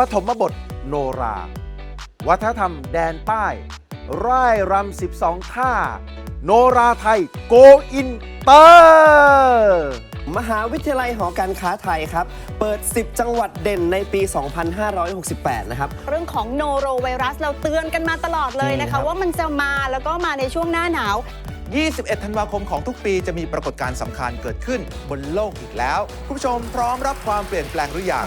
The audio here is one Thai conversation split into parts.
ปฐมบทโนรา วัฒนธรรมแดนใต้ ร่ายรำ 12 ท่า โนราไทยโกอินเตอร์มหาวิทยาลัยหอการค้าไทยครับ เปิด 10 จังหวัดเด่นในปี 2568 นะครับ เรื่องของโนโรไวรัสเราเตือนกันมาตลอดเลยนะจริงครัคะบว่ามันจะมาแล้วก็มาในช่วงหน้าหนาว 21 ธันวาคมของทุกปีจะมีปรากฏการณ์สำคัญเกิดขึ้นบนโลกอีกแล้ว คุณผู้ชมพร้อมรับความเปลี่ยนแปลงหรือยัง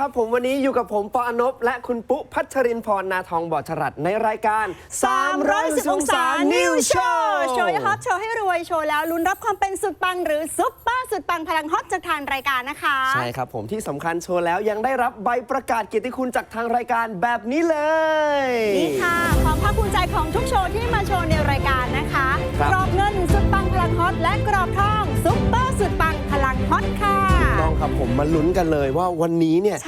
ค่ะคุณผู้ชมครับผมวันนี้อยู่กับผมปออนบและคุณปุ๊พัชรินพรนาทองบอดจรัสในรายการ310องศา New Show โชว์ฮอตโชว์ให้รวยโชว์แล้วลุ้นรับความเป็นสุดปังหรือซุปเปอร์สุดปังพลังฮอตจากทางรายการนะคะ ใช่ครับผมที่สำคัญโชว์แล้วยังได้รับใบประกาศเกียรติคุณจากทางรายการแบบนี้เลย นี่ค่ะความภาคภูมิใจของทุกโชว์ที่มาโชว์ในรายการนะคะครับกรอบเงินสุดปังพลังฮอตและกรอบทองซุปเปอร์สุดปังพลังฮอตค่ะต้อง ครับผมมาลุ้นกันเลยว่าวันนี้เนี่ย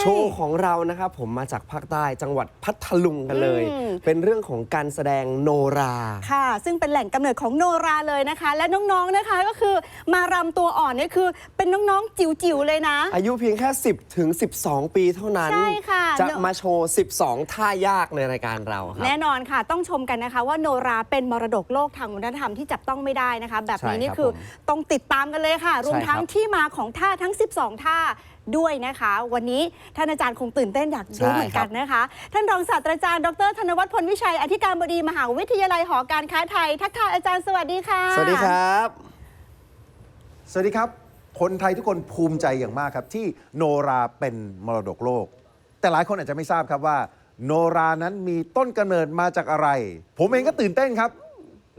โชว์ของเรานะครับผมมาจากภาคใต้จังหวัดพัทลุงกันเลย อืม เป็นเรื่องของการแสดงโนรา ค่ะ ซึ่งเป็นแหล่งกำเนิดของโนราเลยนะคะ และน้องๆนะคะก็คือมารำตัวอ่อนเนี่ยคือเป็นน้องๆจิ๋วๆเลยนะ อายุเพียงแค่ 10ถึง12 ปีเท่านั้น ใช่ค่ะจะมาโชว์ 12 ท่ายากในรายการเราครับ แน่นอนค่ะ ต้องชมกันนะคะว่าโนราเป็นมรดกโลกทางวัฒนธรรมที่จับต้องไม่ได้นะคะ แบบนี้ใช่นี่ครับคือผมต้องติดตามกันเลยค่ะ รวมใช่ครับทั้งที่มาของท่าทั้ง 12 ท่า ด้วยนะคะ วันนี้ท่านอาจารย์คงตื่นเต้นอยากรู้เหมือนกันนะคะ ท่านรองศาสตราจารย์ดรธนวัฒน์พลวิชัย อธิการบดีมหาวิทยาลัยหอการค้าไทย ทักทายอาจารย์สวัสดีค่ะ สวัสดีครับ สวัสดีครับ คนไทยทุกคนภูมิใจอย่างมากครับ ที่โนราเป็นมรดกโลก แต่หลายคนอาจจะไม่ทราบครับว่า โนรานั้นมีต้นกำเนิดมาจากอะไร ผมเองก็ตื่นเต้นครับ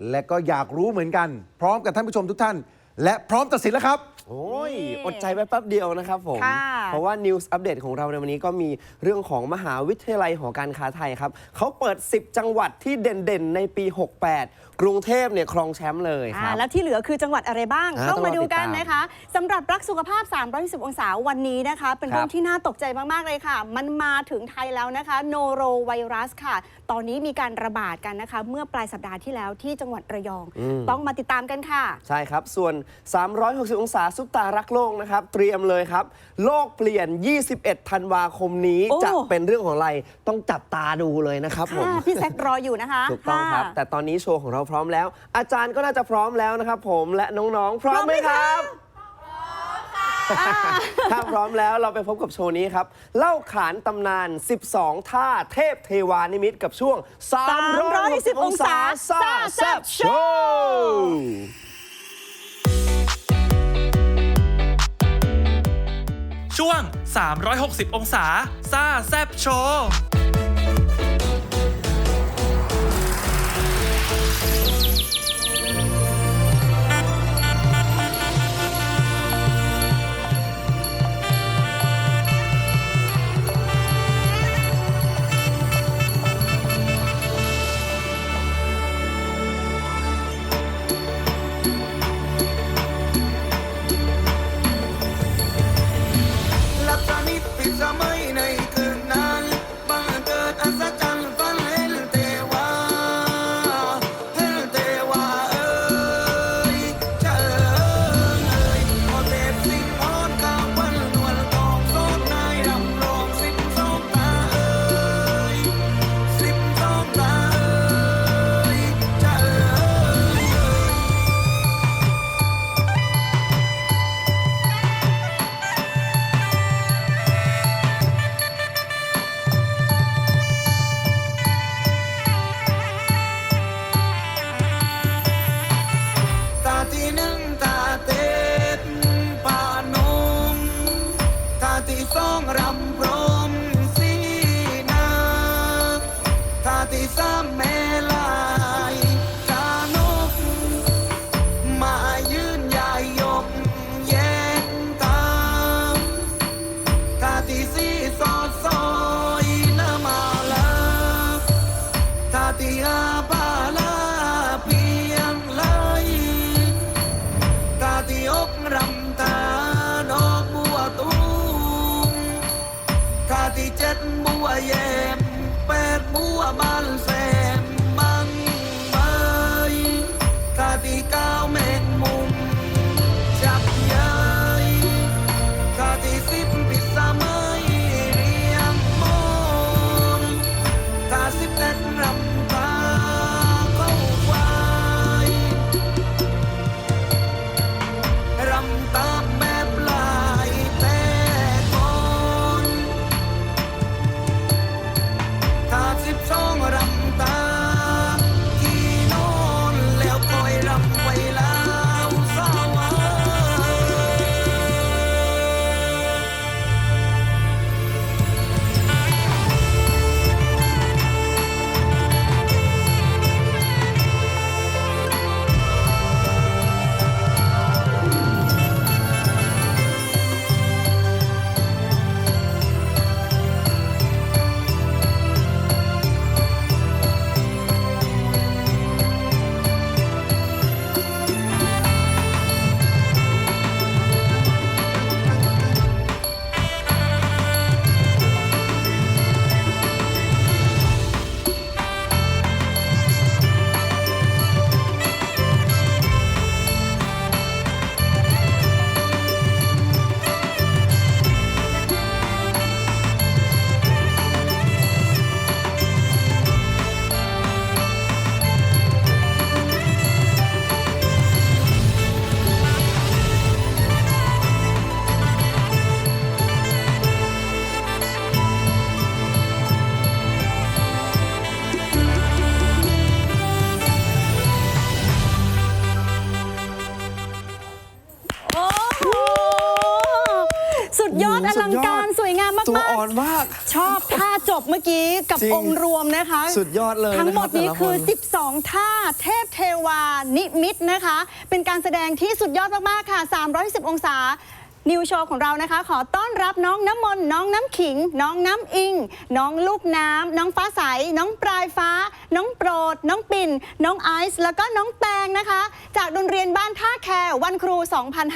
และก็อยากรู้เหมือนกัน พร้อมกับท่านผู้ชมทุกท่าน และพร้อมตัดสินแล้วครับ โอ้ย นี่อดใจไว้แป๊บเดียวนะครับผม ค่ะเพราะว่า News อัปเดตของเราในวันนี้ก็มีเรื่องของมหาวิทยาลัยหอการค้าไทยครับ เขาเปิด 10 จังหวัดที่เด่นๆ ในปี 68 กรุงเทพเนี่ยครองแชมป์เลยคอ่ารับ แล้วที่เหลือคือจังหวัดอะไรบ้าง อ่าต้องมาดูกันต้องรอติดตามนะคะสำหรับรักสุขภาพ310องศาวันนี้นะคะ เป็นครับ เรื่องที่น่าตกใจมาก ๆ เลยค่ะ มันมาถึงไทยแล้วนะคะ โนโรไวรัสค่ะ ตอนนี้มีการระบาดกันนะคะ เมื่อปลายสัปดาห์ที่แล้วที่จังหวัดระยอง ต้องมาติดตามกันค่ะ ใช่ครับ ส่วน 360 องศาซุปตารักโลกนะครับ เตรียมเลยครับ โลกเปลี่ยน 21 ธันวาคมนี้ โอ้ จะเป็นเรื่องของอะไร ต้องจับตาดูเลยนะครับผม ค่ะพี่แซครออยู่นะคะถูกต้องครับะ แต่ตอนนี้โชว์ของเราพร้อมแล้ว อาจารย์ก็น่าจะพร้อมแล้วนะครับผมและน้องๆ พร้อมไหมครับ ถ้าพร้อมแล้วเราไปพบกับโชว์นี้ครับ เล่าขานตำนาน 12 ท่าเทพเทวานิมิตกับช่วง 360องศาซ่าแซ่บโชว์ช่วง 360 องศาซ่าแซบโชว์ กี้กับจริง องค์รวมนะคะ สุดยอดเลยทั้งหมดนี้นะครับคือแต่ละคน12 ท่าเทพเทวา นิมิตนะคะ เป็นการแสดงที่สุดยอดมาก ๆ ค่ะ 310 องศา นิวโชว์ของเรานะคะ ขอต้อนรับน้องน้ำมนต์น้องน้ำขิง น้องน้ำอิง น้องลูกน้ำ น้องฟ้าใส น้องปลายฟ้า น้องโปรด น้องปิ่น น้องไอซ์แล้วก็น้องแตงนะคะ จากโรงเรียนบ้านท่าแควันครู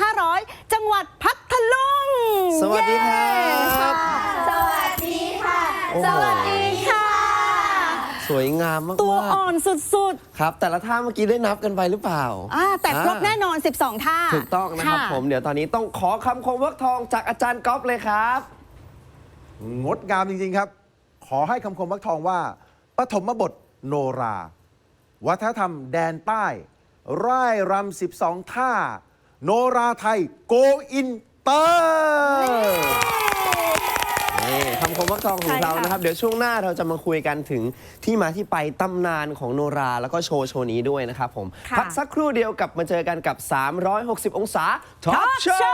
2,500 จังหวัดพัทลุงสวัสดีครับสวัสดีค่ะ โอ้โห สวัสดีค่ะ สวยงามมากตัวๆอ่อนสุดครับ แต่ละท่าเมื่อกี้ได้นับกันไปหรือเปล่า ๆอ่าแต่ครบแน่นอน 12 ท่าถูกต้องนะครับะผม เดี๋ยวตอนนี้ต้องขอคำคมวักทองจากอาจารย์ก๊อฟเลยครับ งดงามจริง ๆ ครับ ขอให้คำคมวักทองว่าปฐมบทโนรา วัฒนธรรมแดนใต้ร่ายรำ12 ท่า โนราไทย โกอินเตอร์ นี่คำคมวักทองของใช่เราค่ะนะครับ เดี๋ยวช่วงหน้าเราจะมาคุยกันถึงที่มาที่ไปตำนานของโนราแล้วก็โชว์โชว์นี้ด้วยนะครับผม ค่ะ พักสักครู่เดียวกลับมาเจอกันกับ 360 องศาท็อป Talk โช Show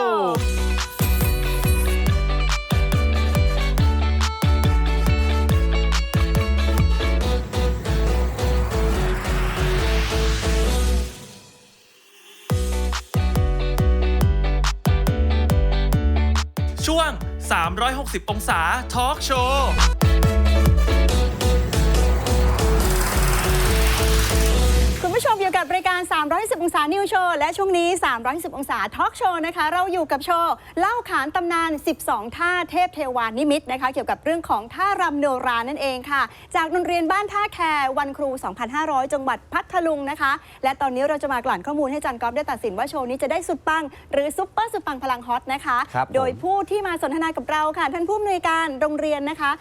ว์ 360 องศาทอล์กโชว์ ผู้ชมอยู่กับรายการ 310 องศานิวโชว์ และช่วงนี้ 310 องศาทอล์กโชว์นะคะ เราอยู่กับโชว์ เล่าขานตำนาน 12 ท่าเทพเทวานิมิตนะคะ เกี่ยวกับเรื่องของท่ารำโนรานั่นเองค่ะ จากโรงเรียนบ้านท่าแควันครู 2,500 จังหวัดพัทลุงนะคะ และตอนนี้เราจะมากลั่นข้อมูลให้อาจันกอฟได้ตัดสินว่าโชว์นี้จะได้สุดปัง หรือซุปเปอร์สุดปังพลังฮอตนะคะครับผมโดยผู้ที่มาสนทนากับเราค่ะ ท่านผู้อำนวยการโรงเรียนนะคะ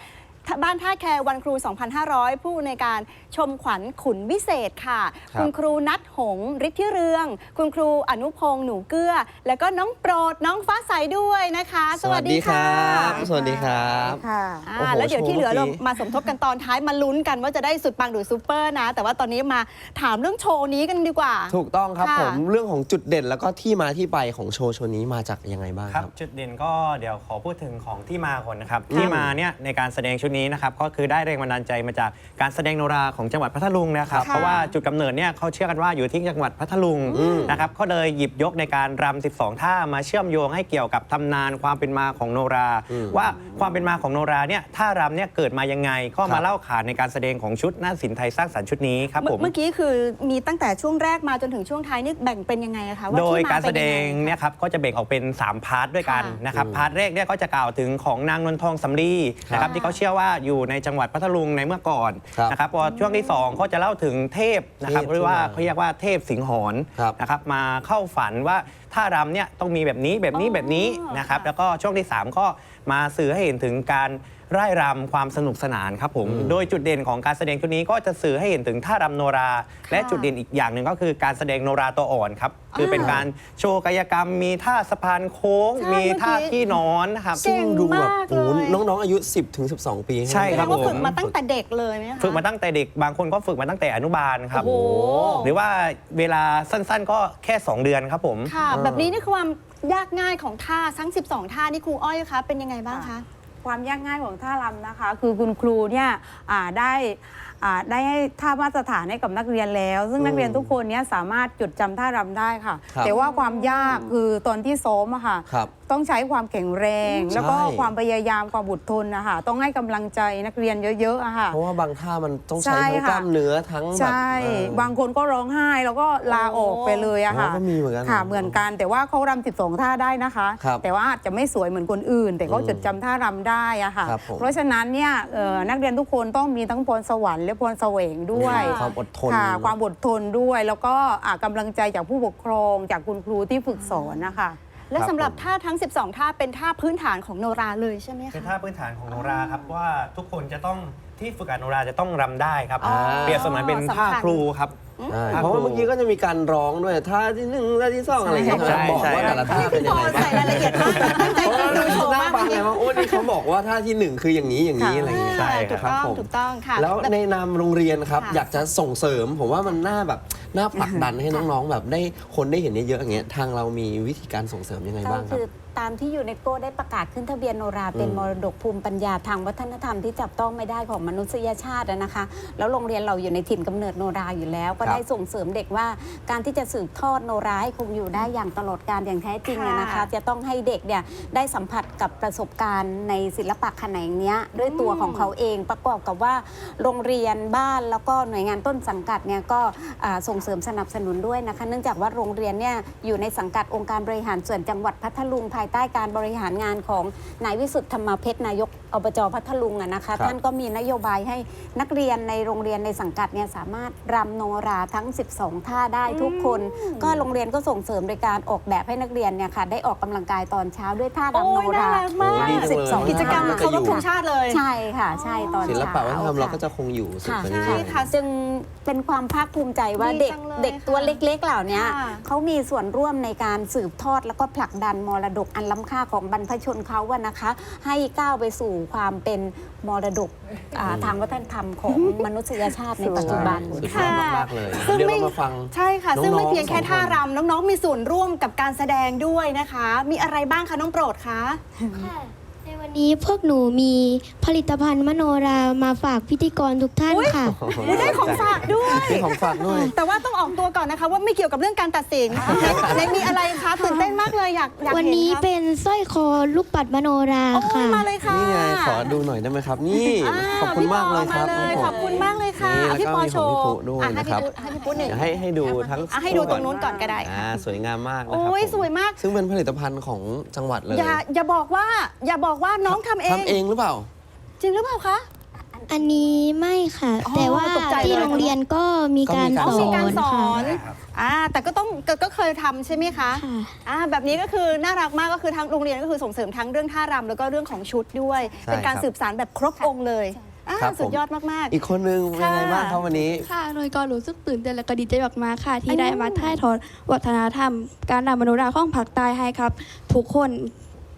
บ้านท่าแควันครู 2,500 ผู้ในการชมขวัญขุนวิเศษค่ะ ครับ คุณครูนัทหงส์ฤทธิเรือง คุณครูอนุพงษ์หนูเกื้อ แล้วก็น้องโปรดน้องฟ้าใสด้วยนะคะ สวัสดีค่ะรับสวัสดีครับอ่าโอ้โหแล้วเดี๋ยวที่เหลือโชว์เราเมื่อกี้ มาสมทบกันตอนท้ายมาลุ้นกันว่าจะได้สุดปังหรือซูเปอร์นะ แต่ว่าตอนนี้มาถามเรื่องโชว์นี้กันดีกว่า ถูกต้องครับค่ะ ผมเรื่องของจุดเด่นแล้วก็ที่มาที่ไปของโชว์โชว์นี้มาจากยังไงบ้างคครัรับ บ จุดเด่นก็เดี๋ยวขอพูดถึงของที่มาก่อนนะครับอืมที่มาเนี่ยในการแสดงชุดนี้นี้นะครับก็คือได้แรงบันดาลใจมาจากการแสดงโนราของจังหวัดพัทลุงนะครับค่ะเพราะว่าจุดกำเนิดเนี่ยเขาเชื่อกันว่าอยู่ที่จังหวัดพัทลุงนะครับก็เลยหยิบยกในการรำ12 ท่ามาเชื่อมโยงให้เกี่ยวกับตำนานความเป็นมาของโนรา ว่าความเป็นมาของโนราเนี่ยท่ารำเนี่ยเกิดมายังไง ก็มาเล่าขานในการแสดงของชุดนาฏศิลป์ไทยสร้างสรรค์ชุดนี้ครับผมเมื่อกี้คือมีตั้งแต่ช่วงแรกมาจนถึงช่วงท้ายนี่แบ่งเป็นยังไงอะคะว่าโดยที่มการแสดงป็นยัไคะเนี่ยครับก็จะแบ่งออกเป็น 3 พาร์ทด้วยกันค่ะนะครับพาร์ทแรกเนี่ยก็จะกล่าวถึงของนางนวลทองสำลีนะครับที่เขาเชื่อว่าอยู่ในจังหวัดพัทลุงในเมื่อก่อนครับนะครับพอช่วงที่ 2 ก็จะเล่าถึงเทพนะครับเทพหรือว่าที่มาเขาเรียกว่าเทพสิงหอนครับนะครับมาเข้าฝันว่าท่ารำเนี่ยต้องมีแบบนี้แบบนี้แบบนี้นะครับแล้วก็ช่วงที่ 3 ก็มาสื่อให้เห็นถึงการ ร่ายรำความสนุกสนานครับผม โดยจุดเด่นของการแสดงชุดนี้ก็จะสื่อให้เห็นถึงท่ารำโนรา และจุดเด่นอีกอย่างหนึ่งก็คือการแสดงโนราตัวอ่อนครับคือเป็นการโชว์กายกรรม มีท่าสะพานโค้ง ใช่มีท่าเมื่อกี้ ที่นอนนะครับเก่งดูแบบมากโอ้โหเลย น้องๆอายุ 10ถึง12 ปีใช่แสคดรับงว่าผมฝึกมาตั้งแต่เด็กเลยไหมคะ ฝึกมาตั้งแต่เด็กบางคนก็ฝึกมาตั้งแต่อนุบาลครับ โอ้โห หรือว่าเวลาสั้นๆ ก็แค่ 2 เดือนครับผม ค่ะ แบบนี้นี่คือความยากง่ายของท่าทั้ง 12 ท่านี่ครูอ้อยคะเป็นยังไงบ้างคะ ความยากง่ายของท่ารำนะคะ คือคุณครูเนี่ยอ่าได้อ่าได้ให้ท่ามาตรฐานให้กับนักเรียนแล้ว ซึ่งนักเรียนทุกคนเนี่ยสามารถจดจำท่ารำได้ค่ะ ครับแต่ว่าความยากคือตอนที่ซ้อมอะค่ะ ครับ ต้องใช้ความแข็งแรงใช่แล้วก็ความพยายามความอดทนนะคะต้องให้กำลังใจนักเรียนเยอะๆอะค่ะ เพราะว่าบางท่ามันต้องใช่ใช้ทั้งค่ะกล้ามเนื้อทั้งแบบใช่เออ บางคนก็ร้องไห้แล้วก็ลาออกไปเลยอะค่ะอ๋อก็มีเหมือนกันค่ะเหรอเหมือนกันแต่ว่าเขารำ12 ท่าได้นะคะ ครับแต่ว่าอาจจะไม่สวยเหมือนคนอื่น แต่เขาอืมจดจำท่ารำได้อะค่ะ ครับผม เพราะฉะนั้นเนี่ยเอ่อนักเรียนทุกคนต้องมีทั้งพรสวรรค์และพรแสวงด้วย ความอดทน ค่ะความอดทนด้วยแล้วก็อ่ากำลังใจจากผู้ปกครองจากคุณครูที่ฝึกสอนนะคะ และครับสำหรับผมท่าทั้ง 12 ท่าเป็นท่าพื้นฐานของโนราเลยใช่ไหมเป็นคะท่าพื้นฐานของโนราครับว่าทุกคนจะต้องที่ฝึกการโนราจะต้องรำได้ครับ อ๋อเปรียบเสมือนเป็นท่าสำคัญ ครูครับ ใช่ท่าเพราะคว่าเมื่อกี้ก็จะมีการร้องด้วยท่าที่หนึ่งท่าที่สองอะไรอย่างเงี้ยใช่บอกใช่ ว่าแต่ละท่าเป็นพยังอไงบ้าใส่งรายละเอียดมากตั้งใจเพราะดูว่าโชว์นั่งมากฟังไงว่าโอ้นี่เขาบอกว่าท่าที่หนึ่งคืออย่างนี้อย่างนี้อะไรอย่างเงี้ย ใช่ถูกครับต้องผม ถูกต้องค่ะ แล้วในนามโรงเรียนครับ ค่ะ อยากจะส่งเสริม ผมว่ามันน่าแบบน่าผลักดันให้น้องๆ แบบได้คนได้เห็นเยอะๆอย่างเงี้ยทางเรามีวิธีการส่งเสริมยังไงก็บ้างครับคือ ตามที่ยูเนสโกได้ประกาศขึ้นทะเบียนโนราเป็นมรดกภูมิปัญญาทางวัฒนธรรมที่จับต้องไม่ได้ของมนุษยชาติอะนะคะ แล้วโรงเรียนเราอยู่ในถิ่นกำเนิดโนราอยู่แล้ว ก็ครับได้ส่งเสริมเด็กว่า การที่จะสืบทอดโนราให้คงอยู่ได้อย่างตลอดการอย่างแท้จริงอะนะคะค่ะจะต้องให้เด็กเนี่ยได้สัมผัสกับประสบการณ์ในศิลปะแขนงเนี้ยด้วยตัวของเขาเองประกอบกับว่า โรงเรียนบ้านแล้วก็หน่วยงานต้นสังกัดเนี่ยก็อ่าส่งเสริมสนับสนุนด้วยนะคะ เนื่องจากว่าโรงเรียนเนี่ยอยู่ในสังกัดองค์การบริหารส่วนจังหวัดพัทลุงภายใต้การบริหารงานของนายวิสุทธ์ธรรมเพชรนายกอบจพัทลุงอะนะคะครับท่านก็มีนโยบายให้นักเรียนในโรงเรียนในสังกัดเนี่ยสามารถรำโนราทั้ง 12 ท่าได้ทุกคน ก็โรงเรียนก็ส่งเสริมโดยการออกแบบให้นักเรียนเนี่ยค่ะได้ออกกำลังกายตอนเช้าด้วยท่ารำโอ้โนยน่ารารักมากโอ้ดีจังเลยกิจกรรมเคารพธงชาติเลย ใช่ค่ะ ใช่ตอนศิเช้าลปะวัฒนธรรมเราก็ค่ะจะคงอยู่สืบค่ะไปใช่เรื่อยๆค่ะจึง เป็นความภาคภูมิใจว่าดีเด็กจังเลยเด็กตัวค่ะเล็กๆเหล่านี้ค่ะ เขามีส่วนร่วมในการสืบทอดแล้วก็ผลักดันมรดกอันล้ำค่าของบรรพชนเขาว่านะคะ ให้ก้าวไปสู่ความเป็นมรดกอ่าทางวัฒนธรรมของมนุษยชาติในปัจจุบัน สุดยอค่ะดมากๆเลยซึ่งเดี๋ยวไม่เรามาฟัง ใช่ค่ะ ซึ่งไม่น้องๆเพียงแค่สองคน ท่ารำน้องๆ มีส่วนร่วมกับการแสดงด้วยนะคะ มีอะไรบ้างคะน้องโปรดคะ ค่ะใน วันนี้พวกหนูมีผลิตภัณฑ์มโนรามาฝากพิธีกรทุกท่านค่ะอุ๊ยได้ของฝากด้วยมีของฝากด้วย แต่ว่าต้องออกตัวก่อนนะคะ ว่าไม่เกี่ยวกับเรื่องการตัดสินในมีอะไรคะตื่นเต้นมากเลยอยากอยากวันเห็นนี้ครับเป็นสร้อยคอลูกปัดมโนราโอ้ค่ะยมาเลยค่ะนี่ไงขอดูหน่อยได้ไหมครับ นี่าขอบคุณมากเลยครับพี่ปอมาเลยน้งผมขอบ คุณมากเลยค่ะนี่อะแล้วพี่ก็ปอมีโชของว์พี่ปุ๊ด้วยอะให้นะครับพี่ปุ๊ให้พี่ปุ๊หนึ่งเดี๋ยวให้ให้ดูทั้งอะให้ดูตรงนู้นก่อนก็ได้อ่าสวยงามมากนะครัโอ้ยผมสวยมาก ซึ่งเป็นผลิตภัณฑ์ของจังหวัดเลยอย่าอย่าบอกว่าอย่าบอกว่าน้องทำเอง ทำเองหรือเปล่า จริงหรือเปล่าคะ อันนี้ไม่ค่ะ อ๋อแต่ว่าตกใจที่เลยโรงเรียนก็มีการก็มีการสอ๋อมีการสออนนค่ะอ่าแต่ก็ต้องก็ก็เคยทำใช่ไหมคะค่ะ อ่าแบบนี้ก็คือน่ารักมากก็คือทางโรงเรียนก็คือส่งเสริมทั้งเรื่องท่ารำแล้วก็เรื่องของชุดด้วย ใช่เป็นการครับ สืบสานแบบครบองค์เลย อ่าครับสุดผม ยอดมาก อีกคนนึงเป็นไงบ้างครับวันนี้ ค่ะหน่วยก็รู้สึกตื่นเต้นและก็ดีใจมากๆค่ะ ที่ได้มาถ่ายทอดวัฒนธรรม การรำมโนราของภาคใต้ให้ครับ ทุกคน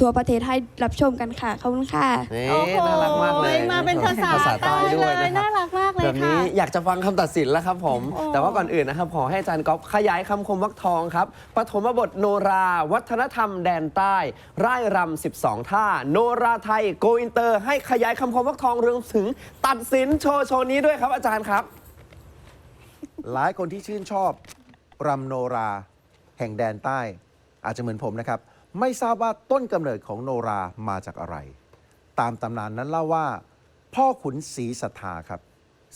ทั่วประเทศให้รับชมกันค่ะ ขอบคุณค่ะ นี่โอ้โหน่ารักมากเลยมาเป็นภาษาภาษาใต้ด้วยเลยนะคน่ารับรักมากเลยแบบนี้ค่ะ อยากจะฟังคำตัดสินแล้วครับผม โอ้ แต่ว่าก่อนอื่นนะครับ ขอให้อาจารย์ก๊อฟขยายคำคมวักทองครับปฐมบทโนรา วัฒนธรรมแดนใต้ ร่ายรำ12 ท่า โนราไทยโกอินเตอร์ ให้ขยายคำคมวักทองเรื่องถึงตัดสินโชว์โชว์นี้ด้วยครับอาจารย์ครับ หลายคนที่ชื่นชอบรำโนรา แห่งแดนใต้ อาจจะเหมือนผมนะครับ ไม่ทราบว่าต้นกำเนิดของโนรามาจากอะไร ตามตำนานนั้นเล่าว่า พ่อขุนศรีสัทธาครับ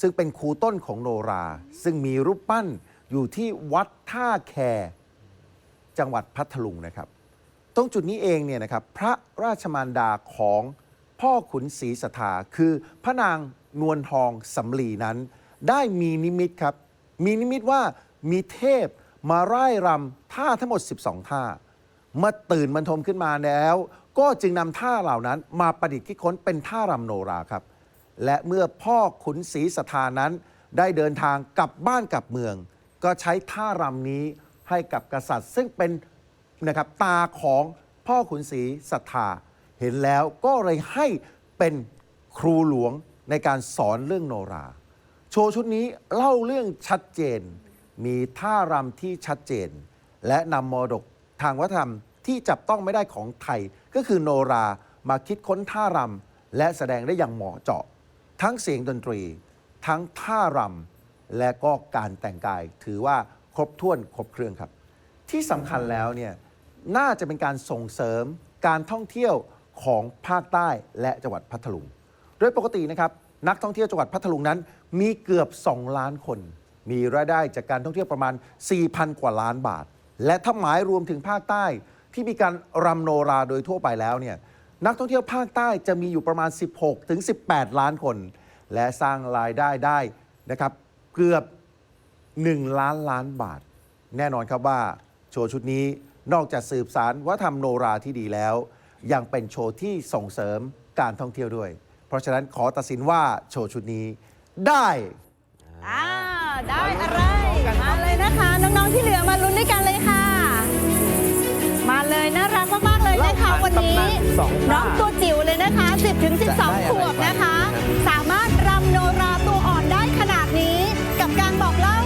ซึ่งเป็นครูต้นของโนรา ซึ่งมีรูปปั้นอยู่ที่วัดท่าแค จังหวัดพัทลุงนะครับ ตรงจุดนี้เองเนี่ยนะครับพระราชมารดาของพ่อขุนศรีสัทธาคือพระนางนวลทองสำลีนั้น ได้มีนิมิตครับ มีนิมิตว่ามีเทพมาร่ายรำท่าทั้งหมด 12 ท่า เมื่อตื่นบรรทมขึ้นมาแล้ว ก็จึงนำท่าเหล่านั้นมาประดิษฐ์คิดค้นเป็นท่ารำโนราครับ และเมื่อพ่อขุนศรีสัทานั้น ได้เดินทางกลับบ้านกลับเมือง ก็ใช้ท่ารำนี้ให้กับกษัตริย์ ซึ่งเป็นนะครับตาของพ่อขุนศรีสัทธาเห็นแล้วก็เลยให้เป็นครูหลวงในการสอนเรื่องโนรา โชว์ชุดนี้เล่าเรื่องชัดเจน มีท่ารำที่ชัดเจน และนำมรดก ทางวัฒนธรรมที่จับต้องไม่ได้ของไทย ก็คือโนรามาคิดค้นท่ารำและแสดงได้อย่างเหมาะเจาะ ทั้งเสียงดนตรี ทั้งท่ารำและก็การแต่งกาย ถือว่าครบถ้วนครบเครื่องครับ ที่สำคัญแล้วเนี่ยน่าจะเป็นการส่งเสริมการท่องเที่ยวของภาคใต้และจังหวัดพัทลุง โดยปกตินะครับนักท่องเที่ยวจังหวัดพัทลุงนั้น มีเกือบ 2 ล้านคน มีรายได้จากการท่องเที่ยวประมาณ 4,000 กว่าล้านบาท และถ้าหมายรวมถึงภาคใต้ที่มีการรำโนราโดยทั่วไปแล้วเนี่ยนักท่องเที่ยวภาคใต้จะมีอยู่ประมาณ 16 ถึง 18 ล้านคน และสร้างรายได้ได้นะครับเกือบ 1 ล้านล้านบาท แน่นอนครับว่า โชว์ชุดนี้นอกจากสืบสารวัฒนธรรมโนราที่ดีแล้ว ยังเป็นโชว์ที่ส่งเสริมการท่องเที่ยวด้วย เพราะฉะนั้นขอตัดสินว่าโชว์ชุดนี้ได้อ่าได้อะไร เลยนะคะ น้องๆที่เหลือมาลุ้นด้วยกันเลยค่ะ มาเลยน่ารักมากๆเลยนะคะเล่าผ่านวันนี้ตำนานสองท่าน้องตัวจิ๋วเลยนะคะ 10ถึงจะได้12อะไรขวบนะคะบ้างสามารถรำโนราตัวอ่อนได้ขนาดนี้ กับการบอกเล่า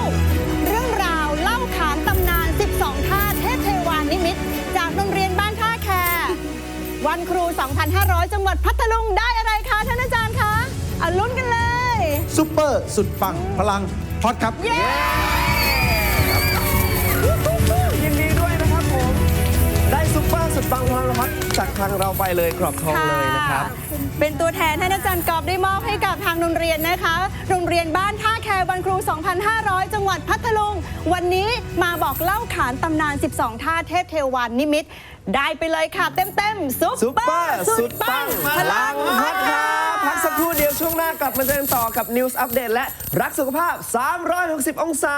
เรื่องราวเล่าขานตำนาน 12 ท่าเทพเทวานิมิต จากโรงเรียนบ้านท่าแควันครู 2,500 จังหวัดพัทลุงได้อะไรคะท่านอาจารย์คะเอาลุ้นกันเลย ซุปเปอร์สุดปังพลัง ฮอตครับ เย้ ซุปเปอร์สุดปังพลังฮอตจากทางเราไปเลยกรอบทองเลยนะครับ เป็นตัวแทนท่านอาจารย์กอบได้มอบให้กับทางโรงเรียนนะคะ โรงเรียนบ้านท่าแควันครู 2,500 จังหวัดพัทลุง วันนี้มาบอกเล่าขานตำนาน 12 ท่าเทพเทวานนิมิต ได้ไปเลยค่ะเต็มๆซุซุปปเปเปออร์ร์สุสุดดปัปังงพพลัลังงฮฮออตตคครัรับบพักสักครู่เดียวช่วงหน้ากลับมาเดินต่อกับ News Update และรักสุขภาพ 360 องศา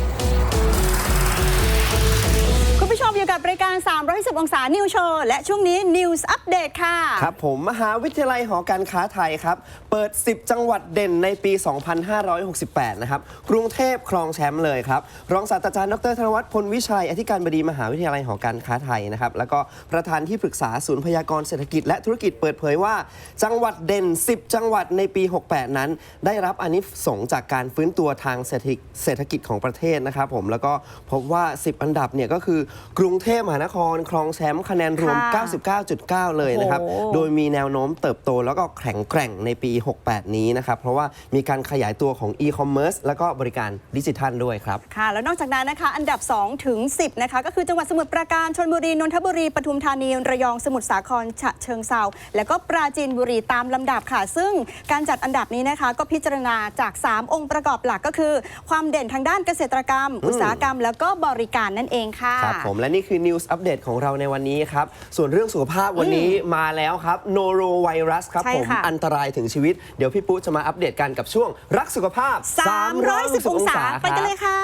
กับรายการ 310 องศา นิวโชว์ และช่วงนี้ News Update ค่ะ ครับ ผมมหาวิทยาลัยหอการค้าไทยครับ เปิด 10 จังหวัดเด่นในปี 2568 นะครับ กรุงเทพครองแชมป์เลยครับ รองศาสตราจารย์ดรธนวัฒน์พลวิชัย อธิการบดีมหาวิทยาลัยหอการค้าไทยนะครับ แล้วก็ประธานที่ปรึกษาศูนย์พยากรเศรษฐกิจและธุรกิจเปิดเผยว่า จังหวัดเด่น 10 จังหวัดในปี 68 นั้น ได้รับอานิสงส์จากการฟื้นตัวทางเศรษฐกิจเศรษฐกิจของประเทศนะครับผมแล้วก็พบว่า 10 อันดับเนี่ยก็คือกรุงเทพมหานคร ครองแชมป์คะแนนรวม ค่ะ99.9 เลยนะครับ โอ้โห โดยมีแนวโน้มเติบโตแล้วก็แข็งแกร่งในปี 68 นี้นะครับ เพราะว่ามีการขยายตัวของ e-commerce แล้วก็บริการดิจิทัลด้วยครับ ค่ะ แล้วนอกจากนั้นนะคะ อันดับ 2 ถึง 10 นะคะ ก็คือจังหวัดสมุทรปราการชลบุรี นนทบุรี ปทุมธานี ระยอง สมุทรสาคร ฉะเชิงเซาและก็ปราจีนบุรีตามลำดับค่ะ ซึ่งการจัดอันดับนี้นะคะ ก็พิจารณาจาก 3 องค์ประกอบหลักก็คือ ความเด่นทางด้านเกษตรกรรม อุตสาหกรรม แล้วก็บริการนั่นเองค่ะ ครับผมและนี่คือคือ News Update ของเราในวันนี้ครับ ส่วนเรื่องสุขภาพวันนี้มาแล้วครับ Norovirus ครับใช่ผมค่ะ อันตรายถึงชีวิต เดี๋ยวพี่ปุ๊จะมาอัปเดตกันกับช่วง รักสุขภาพ310องศาไปกันเลยค่ะ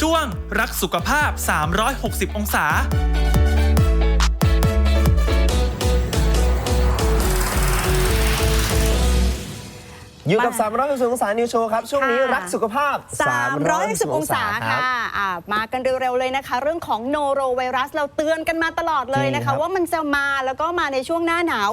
ช่วงรักสุขภาพ 360 องศา อยู่กับ 360องศานิวโชว์ครับ ช่วงนี้ค่ะรักสุขภาพ310องศาครัค่ะบอ่ามากันเร็วๆเลยนะคะ เรื่องของโนโรไวรัสเราเตือนกันมาตลอดเลยนะจริงครัคะบว่ามันจะมาแล้วก็มาในช่วงหน้าหนาว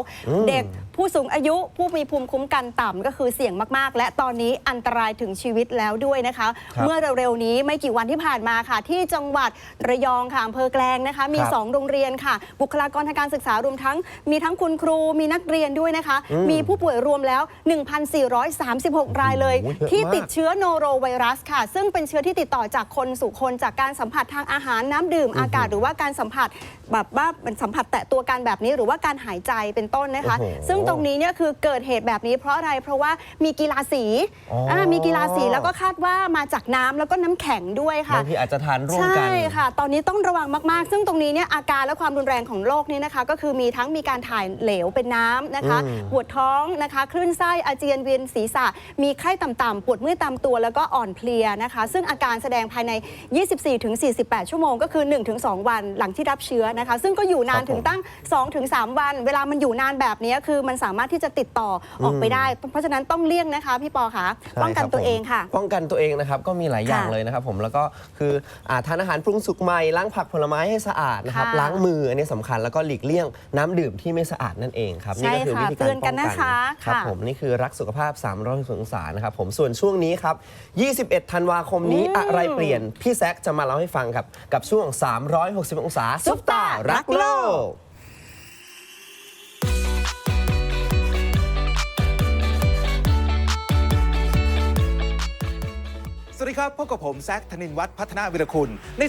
เด็ก ผู้สูงอายุผู้มีภูมิคุ้มกันต่ำก็คือเสี่ยงมาก ๆ และตอนนี้อันตรายถึงชีวิตแล้วด้วยนะคะ ครับเมื่อเร็ว ๆ นี้ไม่กี่วันที่ผ่านมาค่ะ ที่จังหวัดระยองค่ะอำเภอแกลงนะคะ มี ครับ2 โรงเรียนค่ะ บุคลากรทางการศึกษารวมทั้ง มีทั้งคุณครูมีนักเรียนด้วยนะคะ อืมมีผู้ป่วยรวมแล้ว 1,436 รายเลย โอ้โหเยอะที่มากติดเชื้อโนโรไวรัสค่ะ ซึ่งเป็นเชื้อที่ติดต่อจากคนสู่คนจากการสัมผัสทางอาหารน้ำดื่มอากาศหรือว่าการสัมผัสแบบว่าเป็นสัมผัสแตะตัวกันแบบนี้หรือว่าการหายใจเป็นต้นนะคะ โอ้โหซึ่งตรงนี้เนี่ยคือเกิดเหตุแบบนี้เพราะอะไรเพราะว่ามีกีฬาสีอ๋ออ่ามีกีฬาสีแล้วก็คาดว่ามาจากน้ำแล้วก็น้ำแข็งด้วยค่ะ บางทีอาจจะทานร่วมกัน ใช่ค่ะ ตอนนี้ต้องระวังมาก ๆ ซึ่งตรงนี้เนี่ยอาการและความรุนแรงของโรคนี้นะคะ ก็คือมีทั้งมีการถ่ายเหลวเป็นน้ำนะคะอืม ปวดท้องนะคะคลื่นไส้อาเจียนเวียนศีรษะ มีไข้ต่ำๆปวดเมื่อยตามตัวแล้วก็อ่อนเพลียนะคะ ซึ่งอาการแสดงภายใน 24-48 ชั่วโมงก็คือ 1-2 วันหลังที่รับเชื้อนะคะ ซึ่งก็อยู่นานครับผมถึงตั้ง 2-3 วัน เวลามันอยู่นานแบบนี้คือมันสามารถที่จะติดต่อออกไปได้ เพราะฉะนั้นต้องเลี่ยงนะคะ พี่ปอคะใช่ป้องกันครับตัวผมเองค่ะ ป้องกันตัวเองนะครับก็มีหลายอย่างค่ะเลยนะครับผมแล้วก็คืออาทานอาหารปรุงสุกใหม่ล้างผักผลไม้ให้สะอาดนะครับค่ะล้างมืออันนี้สำคัญแล้วก็หลีกเลี่ยงน้ำดื่มที่ไม่สะอาดนั่นเองครับใช่นี่ก็คือค่ะวิธีการเตือนกันป้องนะคะครับค่ะผมนี่คือรักสุขภาพ360องศานะครับผมส่วนช่วงนี้ครับ 21 ธันวาคมนี้อืมอะไรเปลี่ยน พี่แซคจะมาเล่าให้ฟังครับ กับช่วง 360 องศาซุปตารักโลก สวัสดีครับ พบกับผม แซคธนินวัฒน์พัฒนาวิรคุณ ใน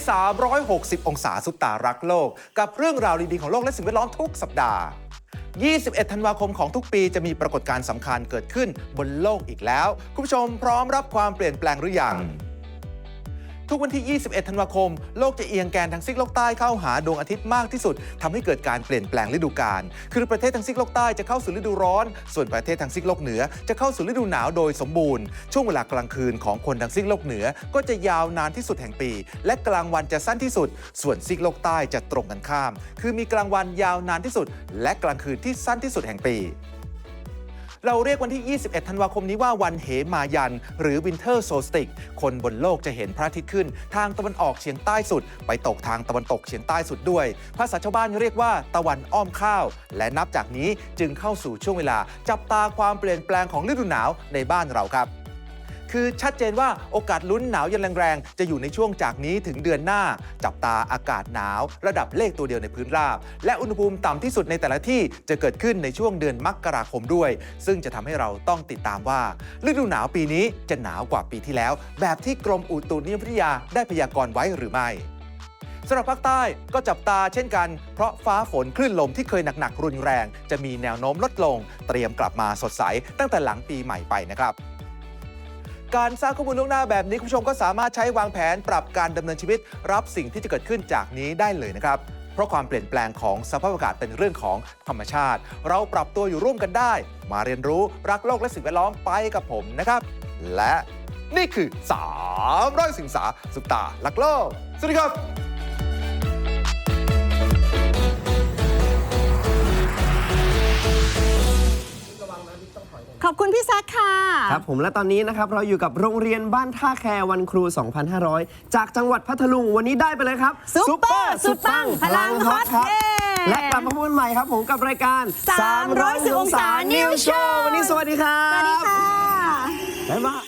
360 องศาสุปตารักโลก กับเรื่องราวดีๆของโลกและสิ่งแวดล้อมทุกสัปดาห์ 21 ธันวาคมของทุกปีจะมีปรากฏการณ์สำคัญเกิดขึ้นบนโลกอีกแล้ว คุณผู้ชมพร้อมรับความเปลี่ยนแปลงหรือยัง ทุกวันที่ 21 ธันวาคม โลกจะเอียงแกนทางซีกโลกใต้เข้าหาดวงอาทิตย์มากที่สุดทำให้เกิดการเปลี่ยนแปลงฤดูกาล คือประเทศทางซีกโลกใต้จะเข้าสู่ฤดูร้อน ส่วนประเทศทางซีกโลกเหนือจะเข้าสู่ฤดูหนาวโดยสมบูรณ์ ช่วงเวลากลางคืนของคนทางซีกโลกเหนือ ก็จะยาวนานที่สุดแห่งปี และกลางวันจะสั้นที่สุด ส่วนซีกโลกใต้จะตรงกันข้าม คือมีกลางวันยาวนานที่สุด และกลางคืนที่สั้นที่สุดแห่งปี เราเรียกวันที่ 21 ธันวาคมนี้ว่าวันเหมายัน หรือวินเทอร์โซสติก คนบนโลกจะเห็นพระอาทิตย์ขึ้น ทางตะวันออกเฉียงใต้สุด ไปตกทางตะวันตกเฉียงใต้สุดด้วย ภาษาชาวบ้านเรียกว่าตะวันอ้อมข้าว และนับจากนี้จึงเข้าสู่ช่วงเวลา จับตาความเปลี่ยนแปลงของฤดูหนาวในบ้านเราครับ คือชัดเจนว่าโอกาสลุ้นหนาวเย็นแรงๆ จะอยู่ในช่วงจากนี้ถึงเดือนหน้า จับตาอากาศหนาว ระดับเลขตัวเดียวในพื้นราบ และอุณหภูมิต่ำที่สุดในแต่ละที่จะเกิดขึ้นในช่วงเดือนมกราคมด้วย ซึ่งจะทำให้เราต้องติดตามว่า ฤดูหนาวปีนี้จะหนาวกว่าปีที่แล้ว แบบที่กรมอุตุนิยมวิทยาได้พยากรณ์ไว้หรือไม่สำหรับภาคใต้ก็จับตาเช่นกัน เพราะฟ้าฝนคลื่นลมที่เคยหนักๆรุนแรง จะมีแนวโน้มลดลง เตรียมกลับมาสดใสตั้งแต่หลังปีใหม่ไปนะครับ การสร้างข้อมูลล่วงหน้าแบบนี้คุณผู้ชมก็สามารถใช้วางแผนปรับการดำเนินชีวิต รับสิ่งที่จะเกิดขึ้นจากนี้ได้เลยนะครับเพราะความเปลี่ยนแปลงของสภาพอากาศเป็นเรื่องของธรรมชาติ เราปรับตัวอยู่ร่วมกันได้ มาเรียนรู้รักโลกและสิ่งแวดล้อมไปกับผมนะครับ และนี่คือ3ร้อยสิงสาสุตาลักโลก สวัสดีครับ ขอบคุณพี่แซคค่ะ ครับผมและตอนนี้นะครับเราอยู่กับโรงเรียนบ้านท่าแควันครู 2,500 จากจังหวัดพัทลุงวันนี้ได้ไปเลยครับซุปเปอร์สุดปังพลังฮอตครับเย้ และกลับมาพบกันใหม่ครับผมกับรายการ310องศา New Show วันนี้สวัสดีครับสวัสดีค่ะ บ๊ายบาย